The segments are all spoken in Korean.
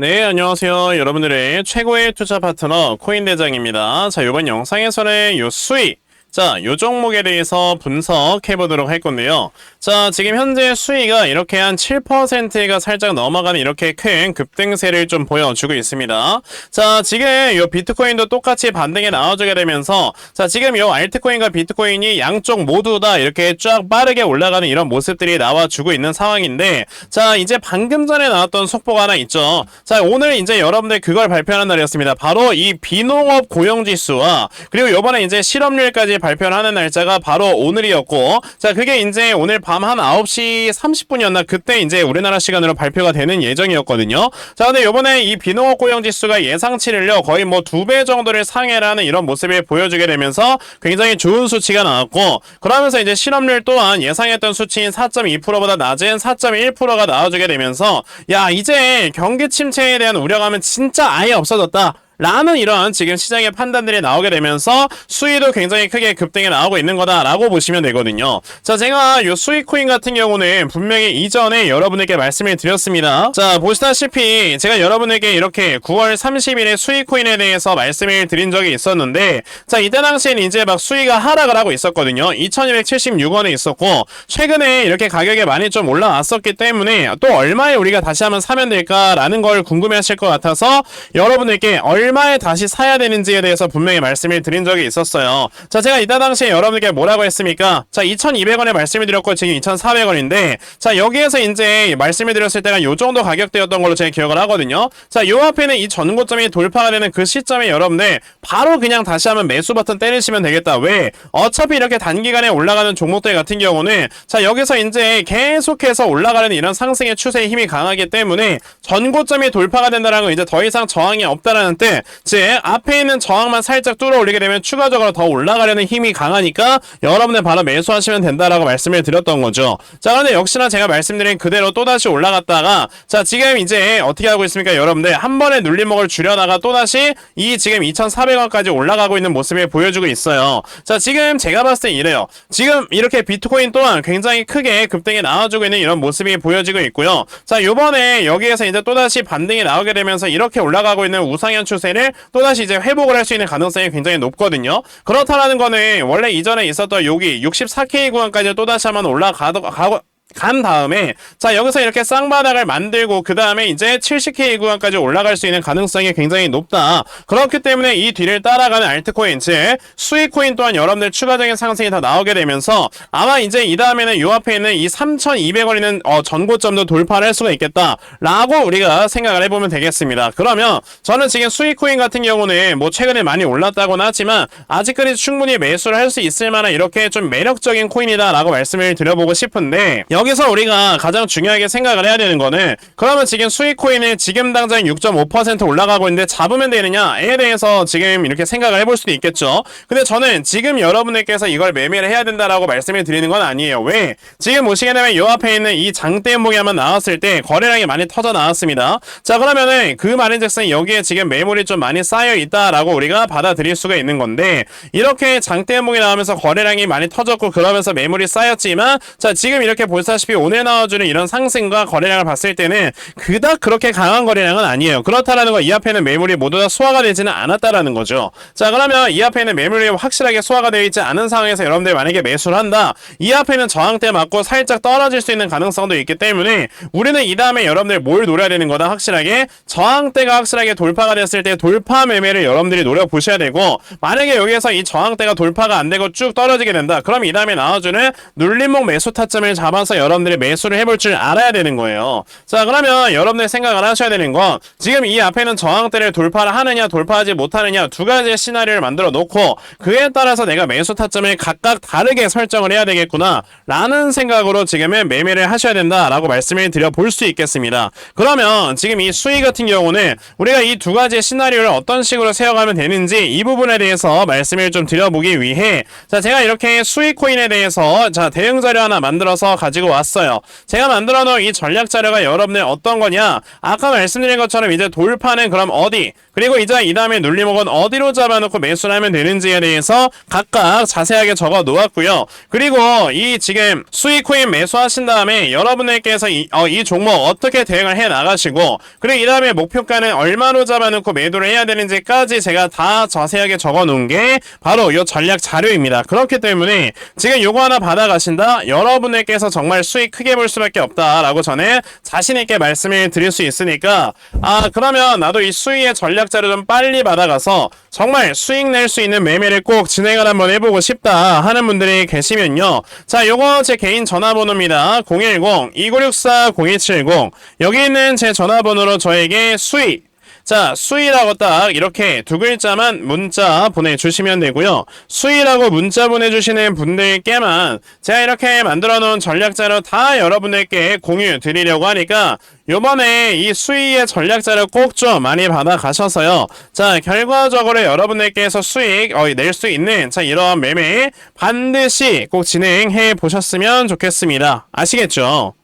네, 안녕하세요. 여러분들의 최고의 투자 파트너 코인 대장입니다. 자, 이번 영상에서는 요 수익, 자, 요 종목에 대해서 분석해 보도록 할 건데요. 자, 지금 현재 수위가 이렇게 한 7%가 살짝 넘어가는 이렇게 큰 급등세를 좀 보여주고 있습니다. 자, 지금 요 비트코인도 똑같이 반등에 나와주게 되면서 자, 지금 요 알트코인과 비트코인이 양쪽 모두 다 이렇게 쫙 빠르게 올라가는 이런 모습들이 나와주고 있는 상황인데 자, 이제 방금 전에 나왔던 속보가 하나 있죠. 자, 오늘 이제 여러분들 그걸 발표하는 날이었습니다. 바로 이 비농업 고용지수와 그리고 요번에 이제 실업률까지 발표를 하는 날짜가 바로 오늘이었고 자 그게 이제 오늘 밤 한 9시 30분이었나 그때 이제 우리나라 시간으로 발표가 되는 예정이었거든요. 자 근데 요번에 이 비농업 고용 지수가 예상치를요 거의 뭐 두 배 정도를 상회를 하는 이런 모습을 보여주게 되면서 굉장히 좋은 수치가 나왔고 그러면서 이제 실업률 또한 예상했던 수치인 4.2%보다 낮은 4.1%가 나와주게 되면서 야 이제 경기 침체에 대한 우려감은 진짜 아예 없어졌다 라는 이런 지금 시장의 판단들이 나오게 되면서 수위도 굉장히 크게 급등해 나오고 있는 거다라고 보시면 되거든요. 자, 제가 이 수익 코인 같은 경우는 분명히 이전에 여러분에게 말씀을 드렸습니다. 자, 보시다시피 제가 여러분에게 이렇게 9월 30일에 수익 코인에 대해서 말씀을 드린 적이 있었는데 자, 이때 당시에는 이제 막 수위가 하락을 하고 있었거든요. 2276원에 있었고 최근에 이렇게 가격이 많이 좀 올라왔었기 때문에 또 얼마에 우리가 다시 한번 사면 될까라는 걸 궁금해 하실 것 같아서 여러분에게 얼 마에 다시 사야 되는지에 대해서 분명히 말씀을 드린 적이 있었어요. 자, 제가 이때 당시에 여러분에게 뭐라고 했습니까? 자, 2200원에 말씀을 드렸고 지금 2400원인데 자, 여기에서 이제 말씀을 드렸을 때가 요 정도 가격대였던 걸로 제가 기억을 하거든요. 자, 요 앞에는 이 전고점이 돌파가 되는 그 시점에 여러분들 바로 그냥 다시 한번 매수 버튼 때리시면 되겠다. 왜? 어차피 이렇게 단기간에 올라가는 종목들 같은 경우는 자, 여기서 이제 계속해서 올라가는 이런 상승의 추세의 힘이 강하기 때문에 전고점이 돌파가 된다는 건 이제 더 이상 저항이 없다라는 뜻. 즉, 앞에 있는 저항만 살짝 뚫어 올리게 되면 추가적으로 더 올라가려는 힘이 강하니까 여러분들 바로 매수하시면 된다라고 말씀을 드렸던 거죠. 자, 그런데 역시나 제가 말씀드린 그대로 또다시 올라갔다가 자, 지금 이제 어떻게 하고 있습니까? 여러분들 한 번에 눌림목을 줄여다가 또다시 이 지금 2,400원까지 올라가고 있는 모습을 보여주고 있어요. 자, 지금 제가 봤을 때 이래요. 지금 이렇게 비트코인 또한 굉장히 크게 급등이 나와주고 있는 이런 모습이 보여지고 있고요. 자, 요번에 여기에서 이제 또다시 반등이 나오게 되면서 이렇게 올라가고 있는 우상현 추세 를 또다시 이제 회복을 할 수 있는 가능성이 굉장히 높거든요. 그렇다라는 거는 원래 이전에 있었던 여기 64K 구간까지 또다시 한번 올라가도 가고 간 다음에 자 여기서 이렇게 쌍바닥을 만들고 그 다음에 이제 70K 구간까지 올라갈 수 있는 가능성이 굉장히 높다. 그렇기 때문에 이 뒤를 따라가는 알트코인 즉 수익코인 또한 여러분들 추가적인 상승이 더 나오게 되면서 아마 이제 이 다음에는 요 앞에 있는 이 3,200원이는 어, 전고점도 돌파를 할 수가 있겠다 라고 우리가 생각을 해보면 되겠습니다. 그러면 저는 지금 수익코인 같은 경우는 뭐 최근에 많이 올랐다고는 하지만 아직까지 충분히 매수를 할 수 있을 만한 이렇게 좀 매력적인 코인이다 라고 말씀을 드려보고 싶은데 여기 서 우리가 가장 중요하게 생각을 해야 되는 거는 그러면 지금 수익 코인이 지금 당장 6.5% 올라가고 있는데 잡으면 되느냐에 대해서 지금 이렇게 생각을 해볼 수도 있겠죠. 근데 저는 지금 여러분들께서 이걸 매매를 해야 된다라고 말씀을 드리는 건 아니에요. 왜? 지금 보시게 되면 요 앞에 있는 이 장대 목이 한번 나왔을 때 거래량이 많이 터져 나왔습니다. 자 그러면은 그 말인즉슨 여기에 지금 매물이 좀 많이 쌓여 있다라고 우리가 받아들일 수가 있는 건데 이렇게 장대 목이 나오면서 거래량이 많이 터졌고 그러면서 매물이 쌓였지만 자 지금 이렇게 보시다시피 오늘 나와주는 이런 상승과 거래량을 봤을 때는 그닥 그렇게 강한 거래량은 아니에요. 그렇다라는 거 이 앞에는 매물이 모두 다 소화가 되지는 않았다라는 거죠. 자 그러면 이 앞에는 매물이 확실하게 소화가 되어 있지 않은 상황에서 여러분들 만약에 매수를 한다. 이 앞에는 저항대 맞고 살짝 떨어질 수 있는 가능성도 있기 때문에 우리는 이 다음에 여러분들 뭘 노려야 되는 거다 확실하게 저항대가 확실하게 돌파가 됐을 때 돌파 매매를 여러분들이 노려보셔야 되고 만약에 여기에서 이 저항대가 돌파가 안 되고 쭉 떨어지게 된다. 그럼 이 다음에 나와주는 눌림목 매수 타점을 잡아서 여러분들이 매수를 해볼 줄 알아야 되는 거예요. 자 그러면 여러분들 생각을 하셔야 되는 건 지금 이 앞에는 저항대를 돌파를 하느냐 돌파하지 못하느냐 두 가지의 시나리오를 만들어 놓고 그에 따라서 내가 매수 타점을 각각 다르게 설정을 해야 되겠구나 라는 생각으로 지금은 매매를 하셔야 된다라고 말씀을 드려 볼 수 있겠습니다. 그러면 지금 이 수익 같은 경우는 우리가 이 두 가지의 시나리오를 어떤 식으로 세워가면 되는지 이 부분에 대해서 말씀을 좀 드려보기 위해 자 제가 이렇게 수익 코인에 대해서 자 대응 자료 하나 만들어서 가지고 가져왔어요. 제가 만들어 놓은 이 전략 자료가 여러분들 어떤 거냐? 아까 말씀드린 것처럼 이제 돌파는 그럼 어디? 그리고 이제 이 다음에 눌림목은 어디로 잡아놓고 매수를 하면 되는지에 대해서 각각 자세하게 적어 놓았고요. 그리고 이 지금 수익 코인 매수하신 다음에 여러분들께서 이, 어, 이 종목 어떻게 대응을 해 나가시고 그리고 이 다음에 목표가는 얼마로 잡아놓고 매도를 해야 되는지까지 제가 다 자세하게 적어 놓은 게 바로 이 전략 자료입니다. 그렇기 때문에 지금 요거 하나 받아가신다 여러분들께서 정말 수익 크게 볼 수밖에 없다라고 저는 자신 있게 말씀을 드릴 수 있으니까 아 그러면 나도 이 수익의 전략 자료 좀 빨리 받아가서 정말 수익 낼 수 있는 매매를 꼭 진행을 한번 해보고 싶다 하는 분들이 계시면요. 자 요거 제 개인 전화번호입니다. 010-2964-0270 여기 있는 제 전화번호로 저에게 수익 자, 수위라고 딱 이렇게 두 글자만 문자 보내주시면 되고요. 수위라고 문자 보내주시는 분들께만 제가 이렇게 만들어 놓은 전략자료 다 여러분들께 공유 드리려고 하니까 요번에 이 수위의 전략자료 꼭 좀 많이 받아 가셔서요. 자, 결과적으로 여러분들께서 수익 어, 낼 수 있는 자, 이러한 매매 반드시 꼭 진행해 보셨으면 좋겠습니다. 아시겠죠?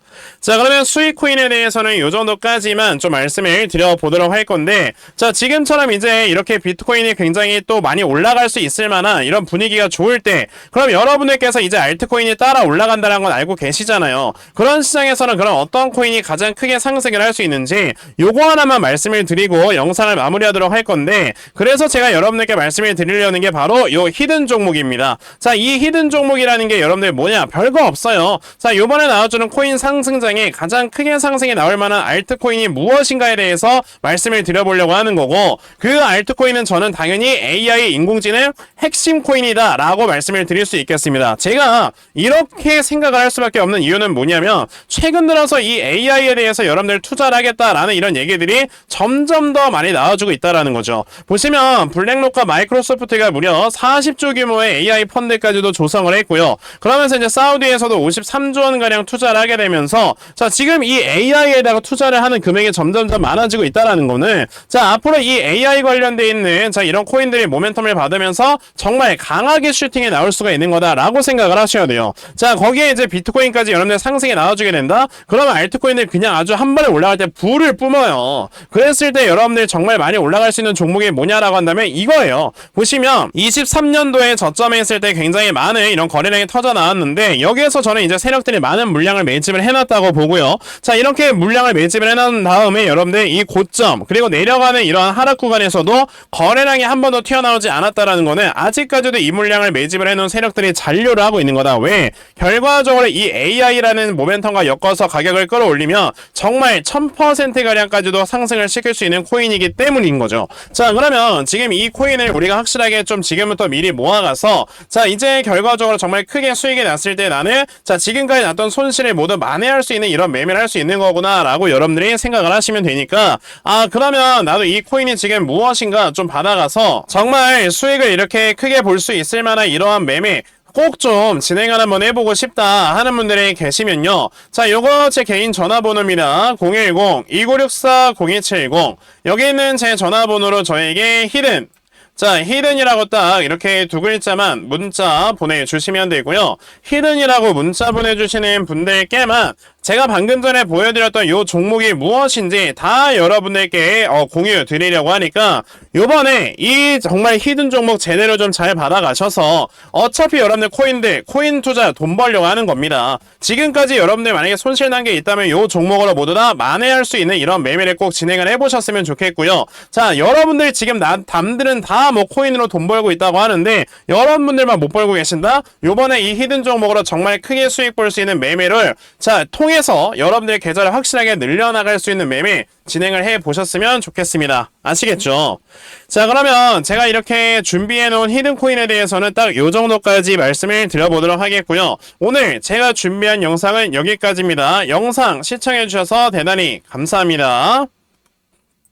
자 그러면 수익 코인에 대해서는 요 정도까지만 좀 말씀을 드려보도록 할 건데 자 지금처럼 이제 이렇게 비트코인이 굉장히 또 많이 올라갈 수 있을 만한 이런 분위기가 좋을 때 그럼 여러분들께서 이제 알트코인이 따라 올라간다는 건 알고 계시잖아요. 그런 시장에서는 그럼 어떤 코인이 가장 크게 상승을 할 수 있는지 요거 하나만 말씀을 드리고 영상을 마무리하도록 할 건데 그래서 제가 여러분들께 말씀을 드리려는 게 바로 요 히든 종목입니다. 자 이 히든 종목이라는 게 여러분들 뭐냐? 별거 없어요. 자 요번에 나와주는 코인 상승 장 시장에 가장 크게 상승이 나올 만한 알트코인이 무엇인가에 대해서 말씀을 드려보려고 하는 거고 그 알트코인은 저는 당연히 AI 인공지능 핵심 코인이다 라고 말씀을 드릴 수 있겠습니다. 제가 이렇게 생각을 할 수밖에 없는 이유는 뭐냐면 최근 들어서 이 AI에 대해서 여러분들 투자를 하겠다라는 이런 얘기들이 점점 더 많이 나와주고 있다라는 거죠. 보시면 블랙록과 마이크로소프트가 무려 40조 규모의 AI 펀드까지도 조성을 했고요. 그러면서 이제 사우디에서도 53조 원가량 투자를 하게 되면서 자, 지금 이 AI에다가 투자를 하는 금액이 점점점 많아지고 있다라는 거는 자, 앞으로 이 AI 관련돼 있는 자, 이런 코인들이 모멘텀을 받으면서 정말 강하게 슈팅에 나올 수가 있는 거다라고 생각을 하셔야 돼요. 자, 거기에 이제 비트코인까지 여러분들 상승에 나와주게 된다? 그러면 알트코인들 그냥 아주 한 번에 올라갈 때 불을 뿜어요. 그랬을 때 여러분들 정말 많이 올라갈 수 있는 종목이 뭐냐라고 한다면 이거예요. 보시면 23년도에 저점에 있을 때 굉장히 많은 이런 거래량이 터져 나왔는데 여기에서 저는 이제 세력들이 많은 물량을 매집을 해놨 다고 보고요. 자 이렇게 물량을 매집을 해놓은 다음에 여러분들 이 고점 그리고 내려가는 이러한 하락 구간에서도 거래량이 한 번도 튀어나오지 않았다라는 거는 아직까지도 이 물량을 매집을 해놓은 세력들이 잔류를 하고 있는 거다. 왜? 결과적으로 이 AI라는 모멘텀과 엮어서 가격을 끌어올리면 정말 1000%가량까지도 상승을 시킬 수 있는 코인이기 때문인 거죠. 자 그러면 지금 이 코인을 우리가 확실하게 좀 지금부터 미리 모아가서 자 이제 결과적으로 정말 크게 수익이 났을 때 나는 자 지금까지 났던 손실을 모두 만회할 수 있는 이런 매매를 할 수 있는 거구나라고 여러분들이 생각을 하시면 되니까 아 그러면 나도 이 코인이 지금 무엇인가 좀 받아가서 정말 수익을 이렇게 크게 볼 수 있을 만한 이러한 매매 꼭좀 진행을 한번 해보고 싶다 하는 분들이 계시면요. 자, 요거 제 개인 전화번호입니다. 010-2964-0270. 여기 있는 제 전화번호로 저에게 히든 자, 히든이라고 딱 이렇게 두 글자만 문자 보내주시면 되고요. 히든이라고 문자 보내주시는 분들께만 제가 방금 전에 보여드렸던 요 종목이 무엇인지 다 여러분들께 어, 공유 드리려고 하니까 요번에 이 정말 히든 종목 제대로 좀 잘 받아가셔서 어차피 여러분들 코인들 코인 투자 돈 벌려고 하는 겁니다. 지금까지 여러분들 만약에 손실 난 게 있다면 요 종목으로 모두 다 만회할 수 있는 이런 매매를 꼭 진행을 해보셨으면 좋겠고요. 자 여러분들 지금 나, 담들은 다 뭐 코인으로 돈 벌고 있다고 하는데 여러분들만 못 벌고 계신다? 요번에 이 히든 종목으로 정말 크게 수익 볼 수 있는 매매를 자 통해 통해서 여러분들의 계좌를 확실하게 늘려나갈 수 있는 매매 진행을 해 보셨으면 좋겠습니다. 아시겠죠? 자, 그러면 제가 이렇게 준비해 놓은 히든 코인에 대해서는 딱 요 정도까지 말씀을 드려보도록 하겠고요. 오늘 제가 준비한 영상은 여기까지입니다. 영상 시청해 주셔서 대단히 감사합니다.